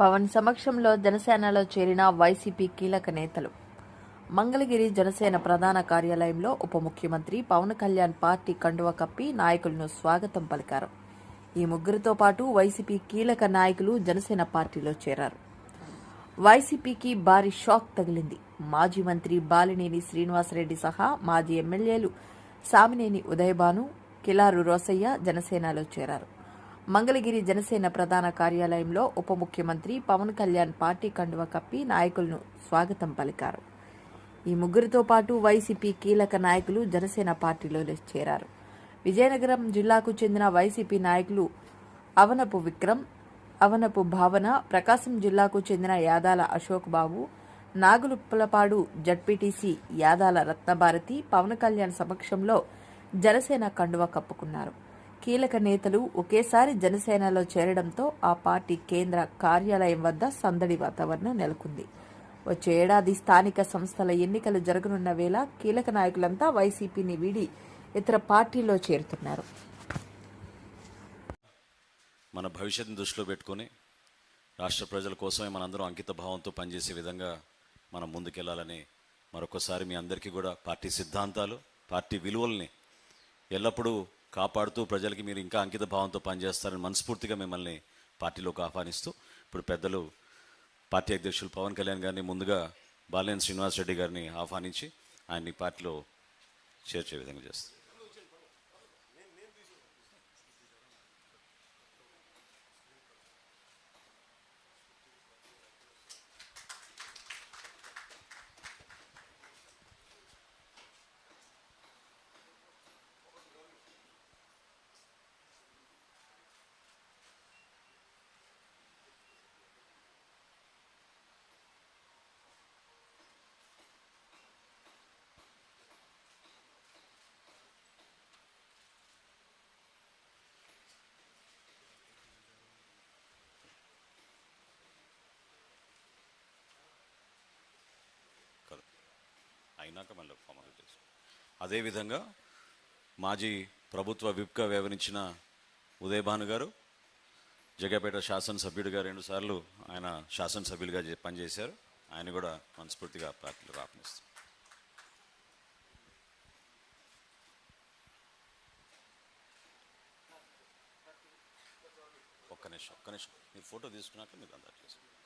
పవన్ సమక్షంలో జనసేనలో చేరిన వైసీపీ కీలక నేతలు. మంగళగిరి జనసేన ప్రధాన కార్యాలయంలో ఉప ముఖ్యమంత్రి పవన్ కళ్యాణ్ పార్టీ కండువ కప్పి నాయకులను స్వాగతం పలికారు. ఈ ముగ్గురితో పాటు వైసీపీ కీలక నాయకులు జనసేన పార్టీలో చేరారు. వైసీపీకి భారీ షాక్ తగిలింది. మాజీ మంత్రి బాలినేని శ్రీనివాసరెడ్డి సహా మాజీ ఎమ్మెల్యేలు సామినేని ఉదయభాను కిలారు రోసయ్య జనసేనలో చేరారు. మంగళగిరి జనసేన ప్రధాన కార్యాలయంలో ఉప ముఖ్యమంత్రి పవన్ కళ్యాణ్ పార్టీ కండువ కప్పి నాయకులను స్వాగతం పలికారు. ఈ ముగ్గురితో పాటు వైసీపీ కీలక నాయకులు జనసేన పార్టీలో చేరారు. విజయనగరం జిల్లాకు చెందిన వైసీపీ నాయకులు అవనపు విక్రమ్ అవనపు భావన ప్రకాశం జిల్లాకు చెందిన యాదాల అశోక్ బాబు నాగులుప్పలపాడు జడ్పీటీసీ యాదాల రత్నభారతి పవన్ కళ్యాణ్ సమక్షంలో జనసేన కండువ కప్పుకున్నారు. కీలక నేతలు ఒకేసారి జనసేనలో చేరడంతో ఆ పార్టీ కేంద్ర కార్యాలయం వద్ద సందడి వాతావరణం నెలకొంది. వచ్చే ఏడాది స్థానిక సంస్థల ఎన్నికలు జరగనున్న వేళ కీలక నాయకులంతా వైసీపీని వీడి ఇతర పార్టీల్లో చేరుతున్నారు. మన భవిష్యత్తుని దృష్టిలో పెట్టుకొని రాష్ట్ర ప్రజల కోసమే మనందరం అంకిత భావంతో పనిచేసే విధంగా మనం ముందుకెళ్ళాలని మరొకసారి మీ అందరికీ కూడా పార్టీ సిద్ధాంతాలు పార్టీ విలువల్ని ఎల్లప్పుడూ కాపాడుతూ ప్రజలకి మీరు ఇంకా అంకిత భావంతో పనిచేస్తారని మనస్ఫూర్తిగా మిమ్మల్ని పార్టీలోకి ఆహ్వానిస్తూ ఇప్పుడు పెద్దలు పార్టీ అధ్యక్షులు పవన్ కళ్యాణ్ గారిని ముందుగా బాలినేని శ్రీనివాస్ రెడ్డి గారిని ఆహ్వానించి ఆయన్ని పార్టీలో చేర్చే విధంగా చేస్తారు కదా అయినాక మళ్ళీ ఫార్మల్ చేస్తాం అదేవిధంగా మాజీ ప్రభుత్వ విప్గా వ్యవహరించిన ఉదయభాను గారు జగపేట శాసనసభ్యుడిగా రెండుసార్లు ఆయన శాసనసభ్యులుగా పనిచేశారు. ఆయన కూడా మనస్ఫూర్తిగా పార్టీలో ఆహ్వానిస్తాం ఒక్క నిమిషం ఒక్క నిమిషం. మీరు ఫోటో తీసుకున్నాక మీరు అందరు చేసుకోండి.